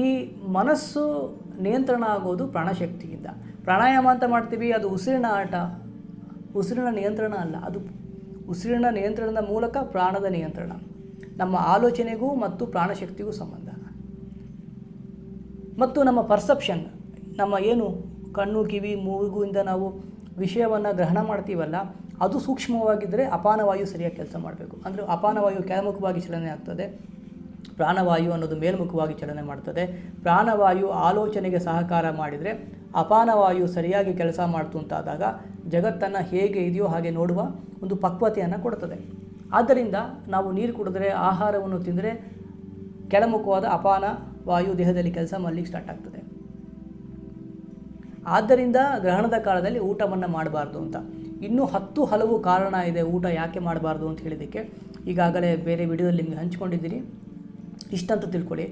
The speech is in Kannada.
ಈ ಮನಸ್ಸು ನಿಯಂತ್ರಣ ಆಗೋದು ಪ್ರಾಣಶಕ್ತಿಯಿಂದ. ಪ್ರಾಣಾಯಾಮ ಅಂತ ಮಾಡ್ತೀವಿ, ಅದು ಉಸಿರಿನ ಆಟ. ಉಸಿರಿನ ನಿಯಂತ್ರಣ ಅಲ್ಲ, ಅದು ಉಸಿರಿನ ನಿಯಂತ್ರಣದ ಮೂಲಕ ಪ್ರಾಣದ ನಿಯಂತ್ರಣ. ನಮ್ಮ ಆಲೋಚನೆಗೂ ಮತ್ತು ಪ್ರಾಣಶಕ್ತಿಗೂ ಸಂಬಂಧ. ಮತ್ತು ನಮ್ಮ ಪರ್ಸೆಪ್ಷನ್, ನಮ್ಮ ಏನು ಕಣ್ಣು, ಕಿವಿ, ಮೂಗುವಿಂದ ನಾವು ವಿಷಯವನ್ನು ಗ್ರಹಣ ಮಾಡ್ತೀವಲ್ಲ, ಅದು ಸೂಕ್ಷ್ಮವಾಗಿದ್ದರೆ ಅಪಾನವಾಯು ಸರಿಯಾಗಿ ಕೆಲಸ ಮಾಡಬೇಕು. ಅಂದರೆ ಅಪಾನವಾಯು ಕೆಳಮುಖವಾಗಿ ಚಲನೆ ಆಗ್ತದೆ ಪ್ರಾಣವಾಯು ಅನ್ನೋದು ಮೇಲ್ಮುಖವಾಗಿ ಚಲನೆ ಮಾಡ್ತದೆ. ಪ್ರಾಣವಾಯು ಆಲೋಚನೆಗೆ ಸಹಕಾರ ಮಾಡಿದರೆ ಅಪಾನವಾಯು ಸರಿಯಾಗಿ ಕೆಲಸ ಮಾಡ್ತು ಅಂತಾದಾಗ ಜಗತ್ತನ್ನು ಹೇಗೆ ಇದೆಯೋ ಹಾಗೆ ನೋಡುವ ಒಂದು ಪಕ್ವತೆಯನ್ನು ಕೊಡ್ತದೆ. ಆದ್ದರಿಂದ ನಾವು ನೀರು ಕುಡಿದ್ರೆ, ಆಹಾರವನ್ನು ತಿಂದರೆ ಕೆಳಮುಖವಾದ ಅಪಾನ ವಾಯು ದೇಹದಲ್ಲಿ ಕೆಲಸ ಮಾಡಲಿಕ್ಕೆ ಸ್ಟಾರ್ಟ್ ಆಗ್ತದೆ. ಆದ್ದರಿಂದ ಗ್ರಹಣದ ಕಾಲದಲ್ಲಿ ಊಟವನ್ನು ಮಾಡಬಾರ್ದು ಅಂತ. ಇನ್ನೂ ಹತ್ತು ಹಲವು ಕಾರಣ ಇದೆ ಊಟ ಯಾಕೆ ಮಾಡಬಾರ್ದು ಅಂತ ಹೇಳಿದ್ದಕ್ಕೆ. ಈಗಾಗಲೇ ಬೇರೆ ವಿಡಿಯೋದಲ್ಲಿ ನಿಮಗೆ ಹಂಚ್ಕೊಂಡಿದ್ದೀರಿ. ಇಷ್ಟಂತ ತಿಳ್ಕೊಳ್ಳಿ